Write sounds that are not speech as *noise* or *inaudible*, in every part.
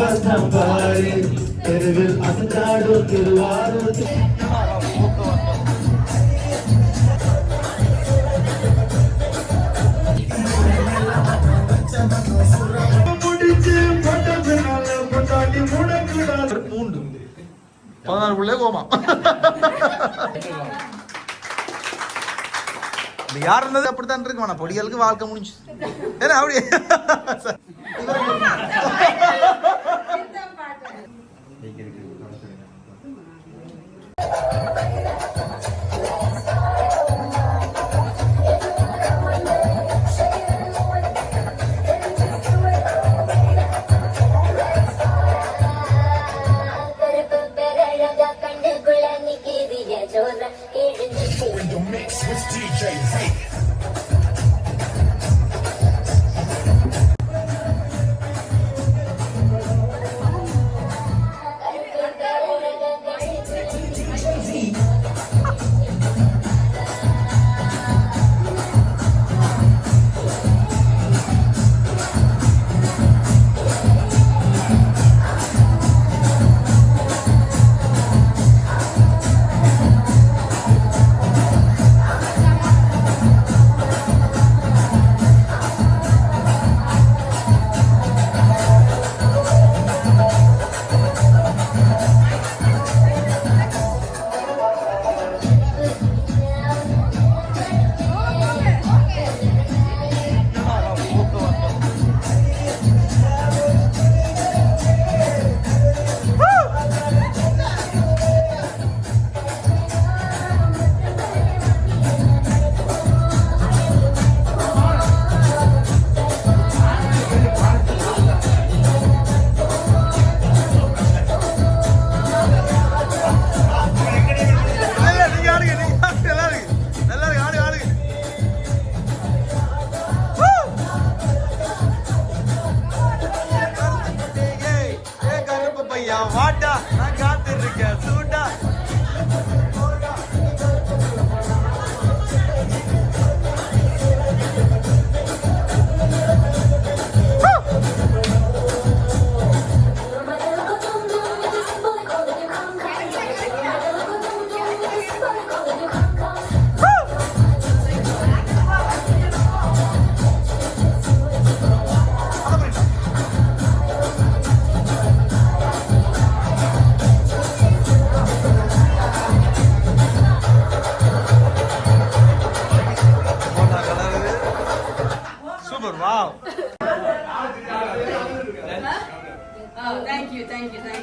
பக்கம் பாரு தெருவில் அசந்தாடும் திருவாரூர். பதினாறு பிள்ளை கோமா. யார் இருந்தது அப்படித்தான் இருக்கு வேணாம் பொடிகளுக்கு வாழ்க்கை முடிஞ்சு ஏன்னா அப்படி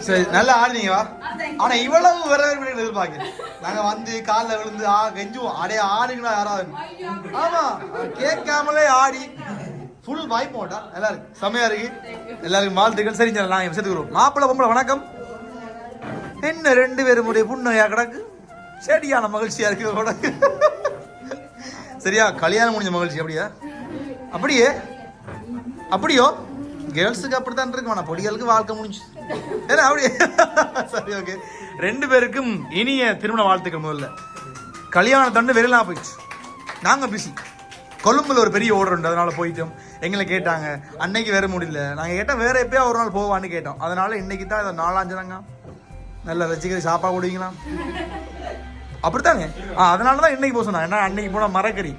சரி நல்லா ஆடுனீங்க வா. You. ஆனா இவ்வளவு வரவேற்பு எதிர்பார்க்கிறேன் நாங்க வந்து காலில் விழுந்து ஆ கெஞ்சுவோம் அடே ஆடுங்களா யாராவது? ஆமா கேட்காமலே ஆடி. ஃபுல் வாய்ப்பு போட்டா நல்லா இருக்கு. செமையா இருக்கு எல்லாருக்கும் வாழ்த்துக்கள். சரி சரி நாங்க சேர்த்துக்கிறோம் மாப்பிள்ளை பொம்பளை வணக்கம். என்ன ரெண்டு பேரும் உடைய புண்ணையா கிடக்கு? சரியான மகிழ்ச்சியா இருக்கு சரியா கல்யாணம் முடிஞ்ச மகிழ்ச்சி அப்படியா? அப்படியே. அப்படியோ? கேர்ள்ஸுக்கு அப்படித்தான் இருக்கு ஆனால் பொடிகளுக்கு வாழ்க்கை முடிஞ்சு. ஏன்னா அப்படியே சரி ஓகே ரெண்டு பேருக்கும் இனிய திருமண வாழ்த்துக்கள் முதல்ல. கல்யாண தண்டு வெளியெல்லாம் போயிடுச்சு. நாங்கள் பிஸி கொழும்புல ஒரு பெரிய ஓடர் உண்டு அதனால போயிட்டோம். எங்களை கேட்டாங்க அன்னைக்கு வேற முடியல நாங்கள் கேட்டால் வேற எப்பயா ஒரு நாள் போவான்னு கேட்டோம். அதனால இன்னைக்கு தான் இதை நாலாஞ்சுதாங்க நல்ல ரசிகரை சாப்பாடு கொடுவீங்களா அப்படித்தாங்க ஆ அதனால தான் இன்னைக்கு போக சொன்னாங்க. ஏன்னா அன்னைக்கு போனால் மரக்கறி.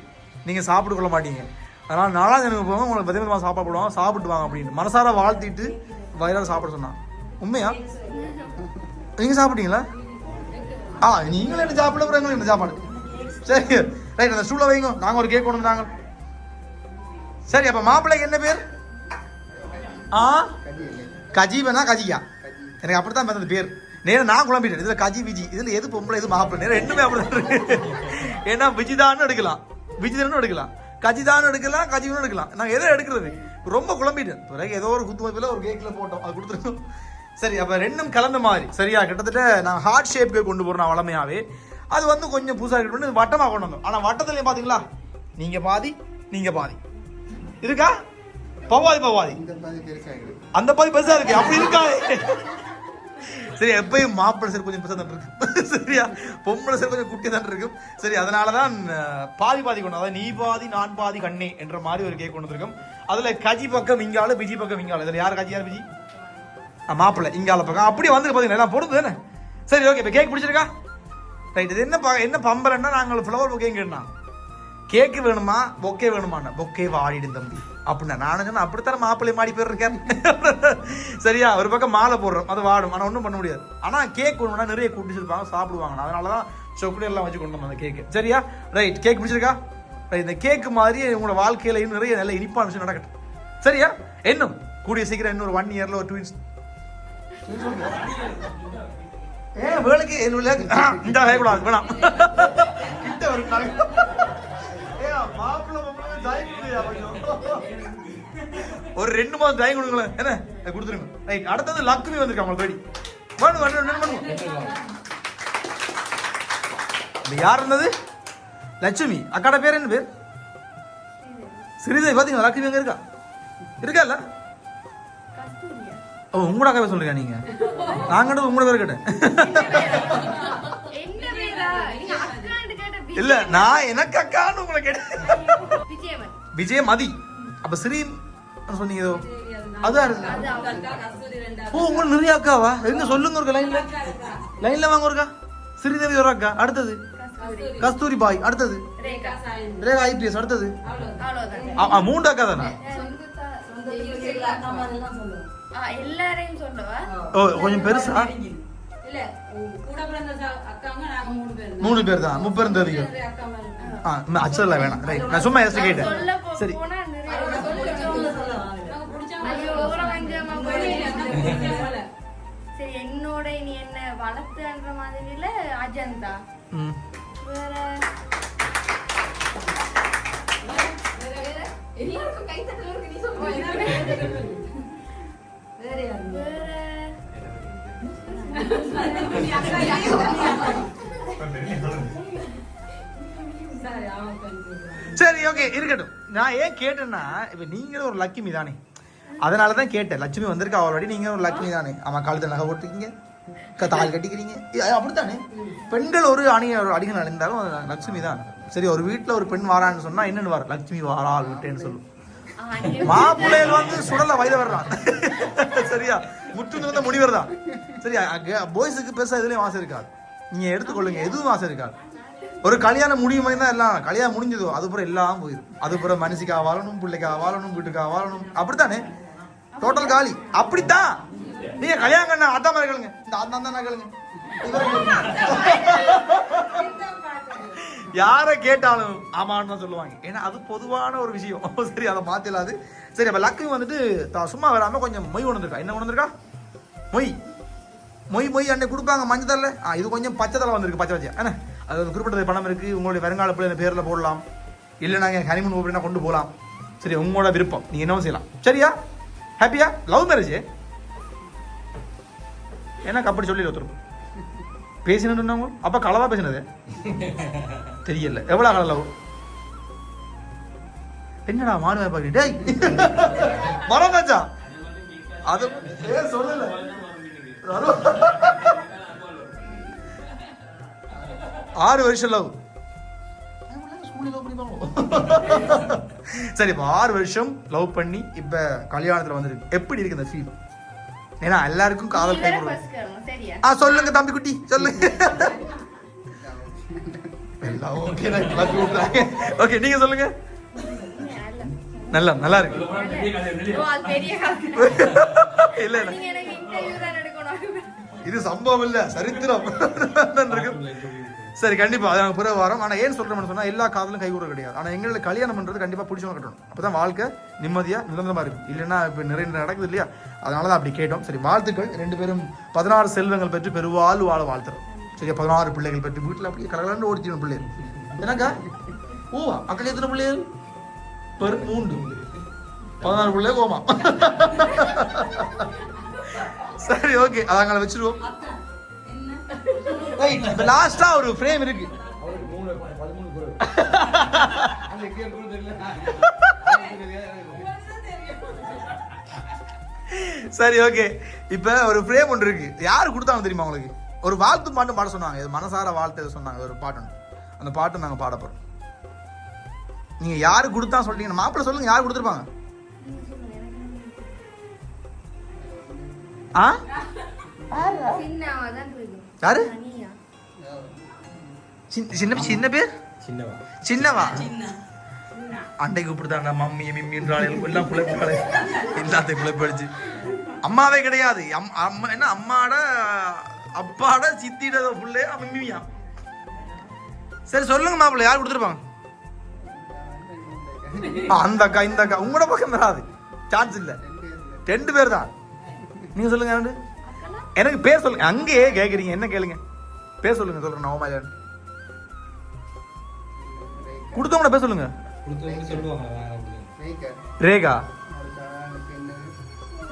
நீங்கள் சாப்பிட்டு கொள்ள மாட்டீங்க. அதனால் நாலாம் ஜனக்கு போங்க உங்களுக்கு பத்திரமா சாப்பாடு போடுவாங்க சாப்பிட்டு வாங்க அப்படின்னு. மனசார வாழ்த்திட்டு வயிறார சாப்பிட சொன்னான். உண்மையா? நீங்க சாப்பிட்டீங்களா? ஆ நீங்களும் என்ன சாப்பிட போறாங்க என்ன சாப்பாடு? சரி ரைட் அந்த ஸ்டூல வைங்க. நாங்க ஒரு கேக் கொண்டு வந்தாங்க. சரி அப்ப மாப்பிள்ளைக்கு என்ன பேர்? ஆ? கஜீபனா கஜியா? எனக்கு அப்படித்தான் பார்த்தது பேர். நேரம் நான் குழம்பிட்டேன். இதுல கஜி விஜி. இதுல எது பொம்பளை எது மாப்பிள்ளை? நேரம் ரெண்டுமே அப்படிதான் இருக்கு. ஏன்னா விஜிதான்னு எடுக்கலாம். விஜிதான்னு எடுக்கலாம். கஜிதான்னு எடுக்கலாம் கஜிவனும் எடுக்கலாம். நாங்க எதை எடுக்கிறது? ரொம்ப குழம்பிட்டேன். பிறகு ஏதோ ஒரு குத்து மதிப்பில் ஒரு கேக்ல போட்டோம். அது கொடுத்துருக்கோம். சரி அப்ப ரெண்டும் கலந்த மாதிரி. சரியா? கிட்டத்தட்ட நான் ஹார்ட் ஷேப்க்கு கொண்டு போறோம் வளமையாவே. அது வந்து கொஞ்சம் புதுசாக பண்ணி வட்டமா கொண்டு வந்தோம். ஆனா வட்டத்துலயும் பாத்தீங்களா? நீங்க பாதி நீங்க பாதி. இருக்கா? பவாதி பவாதி அந்த பாதி பெருசா இருக்கு. அப்படி இருக்காது சரி எப்பயும் மாப்பிள்ளை சரி கொஞ்சம் பெருசாக தான் சரியா? பொம்பளை சரி கொஞ்சம் குட்டி தான் இருக்கும் சரி அதனால தான் பாதி பாதி கொண்டு அதாவது நீ பாதி நான் பாதி கண்ணே என்ற மாதிரி ஒரு கேக் கொண்டு வந்திருக்கும். அதில் கஜி பக்கம் இங்கால பிஜி பக்கம் இங்கால இதில் யார் கஜி யார் பிஜி? மாப்பிள்ளை இங்கால பக்கம். அப்படியே வந்து பார்த்தீங்கன்னா எல்லாம் பொறுத்து தானே சரி ஓகே இப்போ கேக் பிடிச்சிருக்கா? ரைட் இது என்ன ப- என்ன பம்பரன்னா நாங்கள் ஃப்ளவர் பொக்கே கேட்டோம் கேக்கு வேணுமா? பொக்கே வேணுமாண்ணா பொக்கே வாடிடும் தம்பி அப்படின்னா நானும் சொன்னேன் அப்படித்தானே மாப்பிள்ளை மாடி பேர் இருக்கேன் *laughs* சரியா ஒரு பக்கம் மாலை போடுறோம் அது வாடும். ஆனால் ஒன்றும் பண்ண முடியாது. ஆனால் கேக் வேணும்னா நிறைய கூட்டிச்சிருப்பாங்க சாப்பிடுவாங்க. அதனால தான் சாக்லேட் எல்லாம் வச்சு கொண்டு வந்தோம் அந்த கேக்கு. சரியா? ரைட் கேக் பிடிச்சிருக்கா ரைட் இந்த கேக்கு மாதிரி உங்களோட வாழ்க்கையிலையும் இன்னும் நிறைய நல்ல இனிப்பான விஷயம் நடக்கட்டும். சரியா? இன்னும். கூடிய சீக்கிரம் இன்னொரு ஒன் இயரில் ஒரு ட்வின்ஸ் ஏன் வேலைக்கு என்ன இந்த வேணாம். கிட்ட வருகிறாங்க ஒரு ரெண்டு மாதம் ஜாயின் கொடுங்களேன் என்ன? கொடுத்துருங்க. ரைட் அடுத்தது லக்ஷ்மி வந்திருக்காங்க உங்களை தேடி வேணும் வேணும் வேணும் யார் இருந்தது? லட்சுமி. அக்காட பேர் என்ன பேர்? ஸ்ரீதேவி. பார்த்தீங்களா லட்சுமி அங்க இருக்கா? இருக்கா இல்ல? ஓ உங்களோட அக்காவை சொல்றீங்க நீங்கள் நாங்க உங்களோட பேர் கேட்டேன். இல்ல நான் எனக்கு அக்கான்னு உங்களை கேட்டேன். விஜய மதி அப்ப ஸ்ரீ சொன்னீங்க ஏதோ அதான் இருக்கு ஓ உங்களுக்கு நிறைய அக்காவா? எங்க சொல்லுங்க ஒரு லைன்ல லைன்ல வாங்க ஒருக்கா. ஸ்ரீதேவி ஒரு அக்கா அடுத்தது? கஸ்தூரி பாய் அடுத்தது? ரேகா ஐபிஎஸ் அடுத்தது? மூன்று அக்கா தானே? ஆ, எல்லாரையும் சொல்லவா? ஓ கொஞ்சம் பெருசா? மூணு பேர் தான். மூணு பேர் தான் முப்பெரும் தேதிகள் நிறைய அக்கா மாதிரி இருக்காங்க. ஆ அச்சல வேணாம் ரைட் நான் சும்மா எஸ்ட் கேட்டேன் சரி என்னோட நீ என்ன வளர்த்துன்ற மாதிரில அஜந்தா ம் வேற வேற சரி, ஓகே இருக்கட்டும். நான் ஏன் கேட்டேன்னா இப்போ நீங்களும் ஒரு லட்சுமி தானே. அதனால தான் கேட்டேன். லட்சுமி வந்திருக்கா ஆல்ரெடி நீங்கள் ஒரு லக்ஷ்மி தானே. ஆமாம் காலத்தில் நகை போட்டுருக்கீங்க. தாள் தாலி கட்டிக்கிறீங்க. அப்படித்தானே? பெண்கள் ஒரு அணி ஒரு அடிகள் அணிந்தாலும் லட்சுமி தான். சரி ஒரு வீட்டில் ஒரு பெண் வாரான்னு சொன்னால் என்னென்னு வர? லட்சுமி வாராள் விட்டேன்னு சொல்லும் மாப்பிள்ளைகள் வந்து சுடல வயது வர்றான் சரியா? முற்று நிறந்த முடிவர் தான் சரியா பாய்ஸுக்கு பெருசா இதுலயும் ஆசை இருக்காது. நீங்க எடுத்துக்கொள்ளுங்க. எதுவும் ஆசை இருக்காது. ஒரு கல்யாணம் முடியும் தான் எல்லாம். கல்யாணம் முடிஞ்சதோ அதுக்கப்புறம் எல்லாம் போயிடும். அதுக்கப்புறம் மனுஷிக்காக வாழணும் பிள்ளைக்காக வாழணும் வீட்டுக்காக வாழணும். அப்படித்தானே? டோட்டல் காலி. அப்படித்தான். நீங்க கல்யாணம் கண்ணா அதான் மாதிரி கேளுங்க. இந்த இவரை கேளுங்க. யாரை கேட்டாலும் ஆமான்னு தான் சொல்லுவாங்க. ஏன்னா அது பொதுவான ஒரு விஷயம். *laughs* சரி அதை மாத்திடலாது சரி அப்ப லக்கு வந்துட்டு தான் சும்மா வராம கொஞ்சம் மொய் உணர்ந்துருக்கா? என்ன உணர்ந்துருக்கா? மொய். மொய் மொய் அன்னை கொடுப்பாங்க மஞ்சள் தரல ஆ இது கொஞ்சம் பச்சை தலை வந்திருக்கு பச்சை பச்சை. என்ன? அது ஒரு குறிப்பிட்ட பணம் இருக்கு. உங்களுடைய வருங்கால பிள்ளை பேர்ல போடலாம். இல்லை நாங்கள் ஹனிமூன் அப்படின்னா கொண்டு போகலாம் சரி உங்களோட விருப்பம். நீங்கள் என்ன செய்யலாம். சரியா? ஹாப்பியா லவ் மேரேஜ் எனக்கு அப்படி சொல்லி ஒருத்தருக்கும் பேசினு அப்ப களவா பேசினது? தெரியல. எவ்வளவு கால லவ் என்னடா மாறுவே பாக்கு டேய்! மறந்தாச்சா அது ஏ சொல்லல? ஆறு வருஷம் லவ் சரி இப்போ ஆறு வருஷம் லவ் பண்ணி இப்ப கல்யாணத்துல வந்துருக்கு. எப்படி இருக்கு இந்த ஃபீல் ஏன்னா எல்லாருக்கும் காதல் கை ஆ சொல்லுங்க தம்பி குட்டி சொல்லுங்க எல்லாம் ஓகே ஓகே நீங்க சொல்லுங்க. நல்லா நல்லா இருக்கு. இல்ல இது சம்பவம் இல்ல சரித்திரம். சரி கண்டிப்பா அது நாங்கள் பிறகு வரோம். ஆனா ஏன் சொல்றோம்னு சொன்னா எல்லா காதலும் கைகூட கிடையாது. ஆனா எங்களை கல்யாணம் பண்றது கண்டிப்பா பிடிச்சவங்க கட்டணும். அப்பதான் வாழ்க்கை நிம்மதியா நிரந்தரமா இருக்கும். இல்லைன்னா இப்ப நிறைய நடக்குது இல்லையா? அதனாலதான் அப்படி கேட்டோம். சரி வாழ்த்துக்கள். ரெண்டு பேரும் பதினாறு செல்வங்கள் பெற்று பெருவாழ் வாழ வாழ்த்துறோம். சரியா பதினாறு பிள்ளைகள் பெற்று வீட்டுல அப்படியே கலகலன்னு ஓடிச்சிடும் பிள்ளைகள். என்னக்கா? ஓ அக்கா எத்தனை பிள்ளைகள்? பெரு மூன்று. பதினாறு பிள்ளை கோமா சரி ஓகே அதாங்க வச்சிருவோம். ரைட் இப்போ லாஸ்டா ஒரு ஃப்ரேம் இருக்கு. சரி ஓகே இப்போ ஒரு ஃப்ரேம் ஒன்று இருக்கு. யார் கொடுத்தாங்க தெரியுமா உங்களுக்கு? ஒரு வாழ்த்து பாட்டு பாட சொன்னாங்க. இது மனசார வாழ்த்து சொன்னாங்க ஒரு பாட்டு. அந்த பாட்டு நாங்கள் பாட போறோம். நீங்க யாரு கொடுத்தா சொல்றீங்க? மாப்பிள்ளை சொல்லுங்க யார் கொடுத்துருப்பாங்க? ஆ? சின்னவா யாரு சின்ன சின்ன பேர்? சின்னவா. அண்டைக்கு இப்படிதாங்க மம்மி மிம்மின்றாள் எல்லாம் குழப்பாளே எல்லாத்தையும் குழப்படிச்சு அம்மாவே கிடையாது. அம்- அம்மா என்ன அம்மாட அப்பாட சித்திட புள்ளே மிம்மியா? சரி சொல்லுங்க மாப்பிள்ளை யார் கொடுத்துருப்பாங்க? அந்த அக்கா இந்த அக்கா. உங்களோட பக்கம் வராது. சான்ஸ் இல்ல. ரெண்டு பேர் தான். நீங்க சொல்லுங்க எனக்கு பேர் சொல்லுங்க. அங்கேயே கேக்குறீங்க. என்ன கேளுங்க. பேர் சொல்லுங்க சொல்றேன். நான் ஓமா கொடுத்தவங்கள பேர் சொல்லுங்க. ரேகா.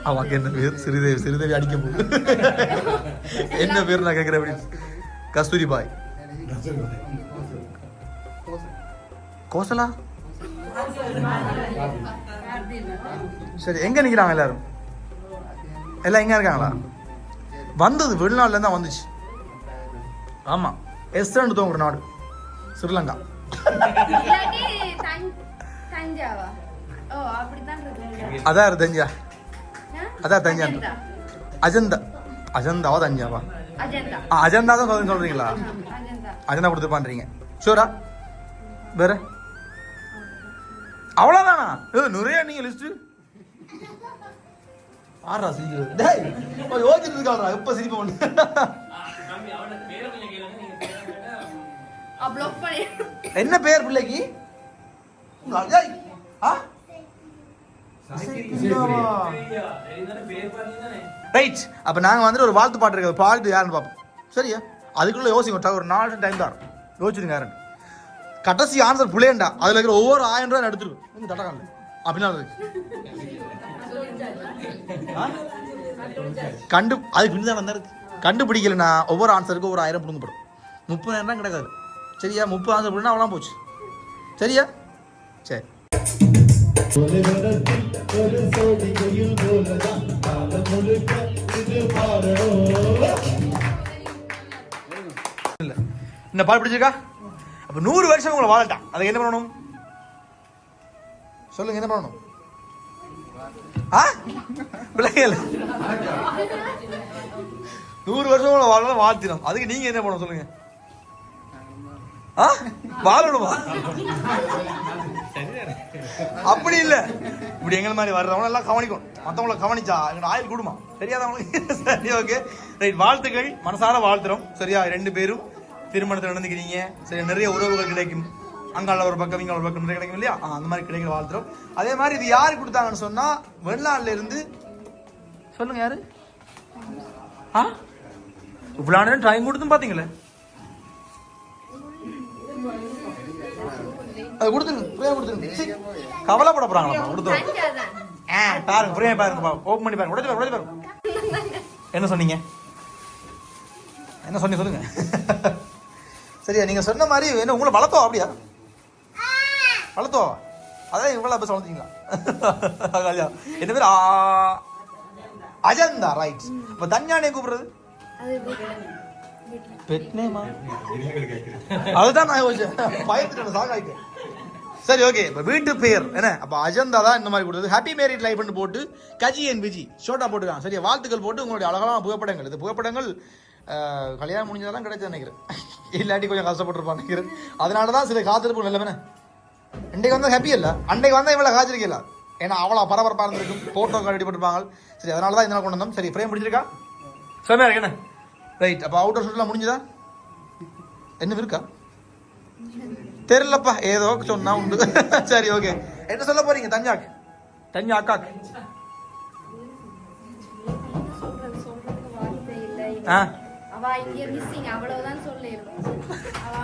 அவங்க என்ன பேர்? சிறிதேவி சிறிதேவி அடிக்க போகுது என்ன பேர் நான் கேட்கிறேன் அப்படின்னு. கஸ்தூரி பாய். கோசலா? சரி எங்க நிக்கிறாங்க எல்லாரும்? எல்லாம் எங்க இருக்காங்களா? வந்தது வெளிநாட்டுல இருந்தா வந்துச்சு. ஆமா. எஸ்டர்ன் தோங்குற நாடு. ஸ்ரீலங்கா. அதான் தஞ்சா? அதான் தஞ்சா. அஜந்தா. அஜந்தா. அஜந்தாவா தஞ்சாவா? அஜந்தா. தான் சொல்றீங்க- சொல்றீங்களா? அஜந்தா. அஜந்தா கொடுத்துருப்பான்றீங்க ஷூரா? வேற? அவ்வளோதானா நிறைய நீங்க லிஸ்ட் ஆறா சிரிக்கிறது. டேய் இப்போ யோசிச்சுட்டு இருக்காரா எப்போ சிரிப்பு பண்ணி. என்ன பேர் பிள்ளைக்கு? ரைட் அப்ப நாங்க வந்துட்டு ஒரு வாழ்த்து பாட்டு இருக்கு. பாட்டு யாருன்னு பார்ப்போம் சரியா? அதுக்குள்ள யோசிங்க ஒரு நாலு டைம் தான். யோசிச்சுருங்க யாருன்னு. கடைசி ஆன்சர் புள்ளையண்டா அதுல இருக்கிற ஒவ்வொரு ஆயிரம் ரூபாய் எடுத்துரும் உங்க தட்டக்கால அப்படின்னா இருக்கு? கண்டு அதுக்கு பின்னாடி தான் வந்தாரு. கண்டுபிடிக்கலனா ஒவ்வொரு ஆன்சருக்கும் ஒரு ஆயிரம் பிடுங்கப்படும் முப்பதாயிரம் தான் கிடக்காது. சரியா? முப்பது ஆன்சர் பிடினா அவ்வளோ போச்சு. சரியா? சரி. இந்த பால் பிடிச்சிருக்கா? அப்ப நூறு வருஷம் உங்களை வாழட்டான் அதுக்கு என்ன பண்ணணும்? சொல்லுங்க என்ன பண்ணணும்? ஆ? பிள்ளைகள். நூறு வருஷம் உங்களை வாழலாம் வாழ்த்தினோம். அதுக்கு நீங்க என்ன பண்ணணும் சொல்லுங்க. ஆ? வாழணுமா? அப்படி இல்ல. இப்படி எங்களை மாதிரி வர்றவங்க எல்லாம் கவனிக்கணும் மத்தவங்கள கவனிச்சா எங்க ஆயில் கூடுமா? தெரியாதவங்களுக்கு சரி ஓகே ரைட் வாழ்த்துக்கள். மனசார வாழ்த்துறோம். சரியா? ரெண்டு பேரும் திருமணத்தில் நடந்துக்கிறீங்க. சரி நிறைய உறவுகள் கிடைக்கும். அங்கால ஒரு பக்கம் இங்க ஒரு பக்கம் நிறைய கிடைக்கும் இல்லையா? அந்த மாதிரி கிடைக்கிற வாழ்த்துறோம். அதே மாதிரி இது யாரு கொடுத்தாங்கன்னு சொன்னா வெளிநாட்டுல இருந்து சொல்லுங்க யாரு? ஆ? இவ்வளோ நேரம் டைம் கொடுத்தும் பாத்தீங்களே? அது கொடுத்துருங்க ஃப்ரீயா கொடுத்துருங்க. கவலைப்பட போறாங்களா கொடுத்துருவோம். ஆ பாருங்க ஃப்ரீயா பாருங்க ஓப்பன் பண்ணி பாருங்க உடச்சு பாருங்க உடச்சு பாருங்க. என்ன சொன்னீங்க? என்ன சொன்னீங்க சொல்லுங்க. சரியா நீங்க சொன்ன மாதிரி என்ன உங்களை வளர்த்தோம் அப்படியா? வளர்த்தோ? அதான் இவ்வளோ பஸ் வளர்த்தீங்களா. என்ன பேர்? ஆ- அஜந்தா ரைட் இப்போ தஞ்சானே கூப்பிடுறது? அதுதான் நான் பயத்துட்டு சரி ஓகே இப்போ வீட்டு பேர் என்ன? அப்போ அஜந்தா தான் இந்த மாதிரி கொடுத்தது ஹாப்பி மேரிட் லைஃப்னு போட்டு கஜி என் விஜி ஷோட்டா போட்டுருக்காங்க. சரியா? வாழ்த்துக்கள் போட்டு உங்களுடைய அழகான புகைப்படங்கள். இது புகைப்படங்கள் கல்யாணம் முடிஞ்சதெல்லாம் கிடைச்சது நினைக்கிறேன். இல்லாட்டி கொஞ்சம் கஷ்டப்பட்டிருப்பான் நினைக்கிறேன். அதனால தான் சில காத்திருப்பு நிலைமை இன்றைக்கு வந்தால் ஹாப்பி இல்லை. அன்றைக்கு வந்தால் இவ்வளோ காய்ச்சிருக்கல ஏன்னா அவ்வளோ பரபரப்பாக இருந்திருக்கும். ஃபோட்டோ ரெடி பண்ணிருப்பாங்க. சரி அதனால தான் இதெல்லாம் கொண்டு வந்தோம். சரி ஃப்ரேம் பிடிச்சிருக்கா செம்மையா இருக்கு என்ன? ரைட் அப்போ அவுட்டர் ஷூட்லாம் முடிஞ்சுதா? என்ன இருக்கா தெரியலப்பா ஏதோ சொன்னா உண்டு. *laughs* சரி ஓகே என்ன சொல்ல போறீங்க தஞ்சாக்கு? தஞ்சா அக்காக்கு. இல்லை. ஆ? அவ இங்க மிஸ்ஸிங் அவ்வளவுதான் அவ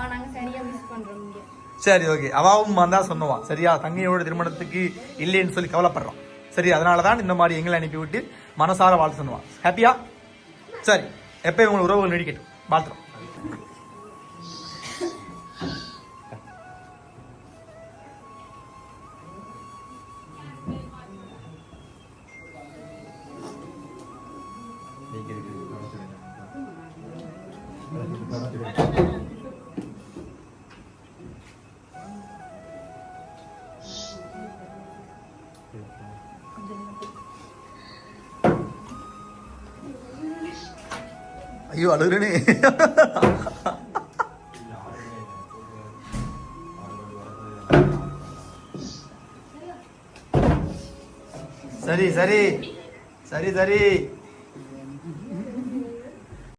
சரி ஓகே அவாவும் தான் சொன்னவான் சரியா? தங்கையோட திருமணத்துக்கு இல்லைன்னு சொல்லி கவலைப்படுறோம். சரி அதனால தான் இந்த மாதிரி எங்களை அனுப்பிவிட்டு மனசார வாழ்த்து சொன்னவான் ஹாப்பியா சரி எப்பயும் உங்களை உறவுகள் நீடிக்கட்டும். வாழ்த்துறோம். Thank you. ஐயோ அழுகுறேனே சரி சரி சரி சரி